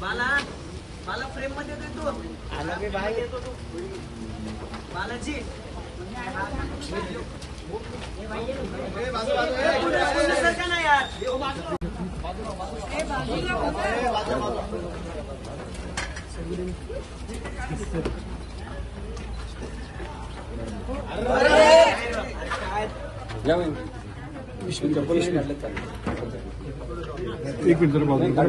बाला बाला फ्रेममध्ये येतोय तू. आला मी बाहेर. येतो तू बालाजी नाही यार एक मिनिट जरा बाजूला.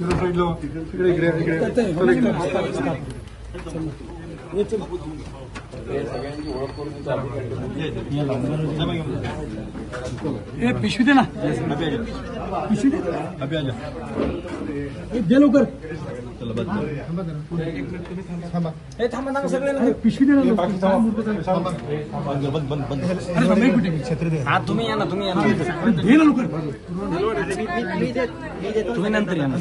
जरा साईडला. इकडे इकडे इकडे चल इकडे. ए पिशवी दे ना. पिशवी दे. ए, दे लवकर. पिशवी दे ना. बाकी थांबा. अरे, थांबा, एक मिनिट. हा तुम्ही या ना तुम्ही या ना. अरे, दे ना लवकर. तुम्ही नंतर या ना.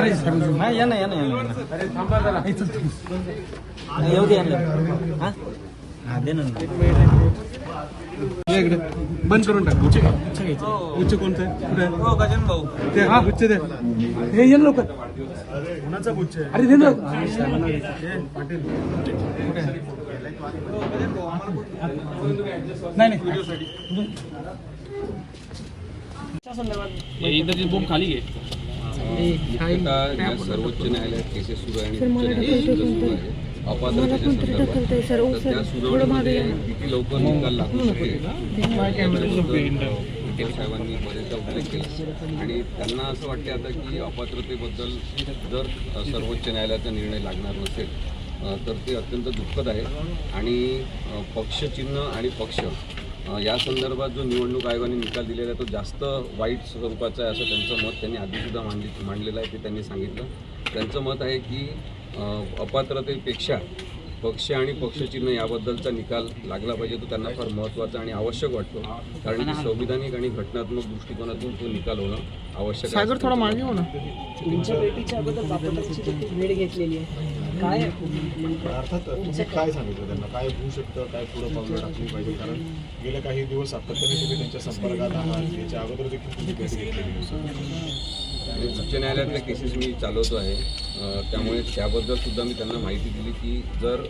अरे सर, हा या ना या ना या ना. ए. येऊ दे यांना हा? हा दे ना इकडे. बंद करून टाक. उच्च उच्च कोणतं? आहे? कुठे? आहे? हो गजन भाऊ. ते हा उच्च दे. ए, ये लवकर. कोणाचा आहे? अरे दे ना. नाही नाही. मुख्यतः या सर्वोच्च न्यायालयात केसेस सुरू आहे आणि उच्च न्यायालयात सुद्धा सुरू आहे अपात्रतेच्या संदर्भात किती लवकर निकाल लागू शकेल? याबद्दल वकील साहेबांनी बरेचदा उल्लेख केला. आणि त्यांना असं वाटते आता की अपात्रतेबद्दल जर सर्वोच्च न्यायालयाचा निर्णय लागणार नसेल तर ते अत्यंत दुःखद आहे. आणि पक्षचिन्ह आणि पक्ष या संदर्भात जो निवडणूक आयोगाने निकाल दिलेला आहे तो जास्त वाईट स्वरूपाचा आहे असं त्यांचं मत त्यांनी आधीसुद्धा मांडली मांडलेलं आहे ते त्यांनी सांगितलं. त्यांचं मत आहे की अपात्रतेपेक्षा पक्ष आणि पक्षचिन्ह याबद्दलचा निकाल लागला पाहिजे तो त्यांना फार महत्त्वाचा आणि आवश्यक वाटतो. कारण की संविधानिक आणि घटनात्मक दृष्टिकोनातून तो निकाल होणं आवश्यक आहे. सागर थोडा मागे हो ना. तुमच्या भेटीच्या अगोदर बापटाची वेळ घेतलेली आहे काय अर्थात तुम्ही काय सांगितलं त्यांना? काय होऊ शकतं? काय पुढं पावलं टाकली पाहिजे? कारण गेल्या काही दिवस सातत्याने तुम्ही त्यांच्या संपर्कात आहात. याच्या अगोदर देखील तुम्ही भेट घेतलेली उच्च न्यायालयातल्या केसेस मी चालवतो आहे. त्यामुळे त्याबद्दल सुद्धा मी त्यांना माहिती दिली की जर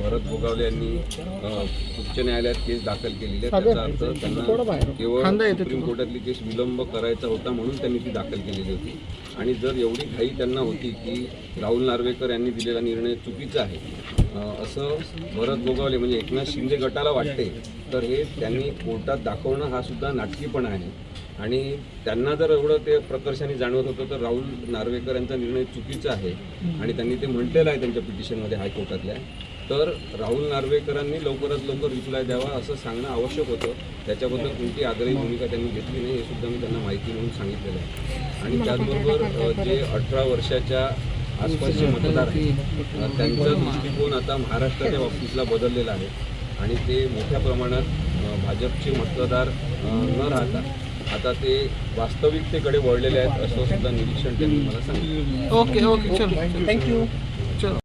भरत गोगावले यांनी उच्च न्यायालयात केस दाखल केलेली आहे त्याचा अर्थ त्यांना केवळ सुप्रीम कोर्टातली केस विलंब करायचा होता म्हणून त्यांनी ती दाखल केलेली होती. आणि जर एवढी घाई त्यांना होती की राहुल नार्वेकर यांनी दिलेला निर्णय चुकीचा आहे असं भरत गोगावले म्हणजे एकनाथ शिंदे गटाला वाटते तर हे त्यांनी कोर्टात दाखवणं हा सुद्धा नाटकीपणा आहे. आणि त्यांना जर एवढं ते प्रकर्षाने जाणवत होतं तर राहुल नार्वेकर यांचा निर्णय चुकीचा आहे. आणि त्यांनी ते म्हटलेलं आहे त्यांच्या पिटिशनमध्ये हायकोर्टातल्या. तर राहुल नार्वेकरांनी लवकरात लवकर रिप्लाय द्यावा असं सांगणं आवश्यक होतं. त्याच्याबद्दल कोणती आग्रही भूमिका त्यांनी घेतली नाही हे सुद्धा मी त्यांना माहिती म्हणून सांगितलेलं आहे. आणि त्याचबरोबर जे अठरा वर्षाच्या आसपासचे मतदार आहेत त्यांचा दृष्टिकोन आता महाराष्ट्राच्या बाबतीतला बदललेला आहे. आणि ते मोठ्या प्रमाणात भाजपचे मतदार न राहता आता ते वास्तविकतेकडे वळलेले आहेत असं सुद्धा निरीक्षण त्यांनी मला सांगितलं. ओके ओके चल. थँक्यू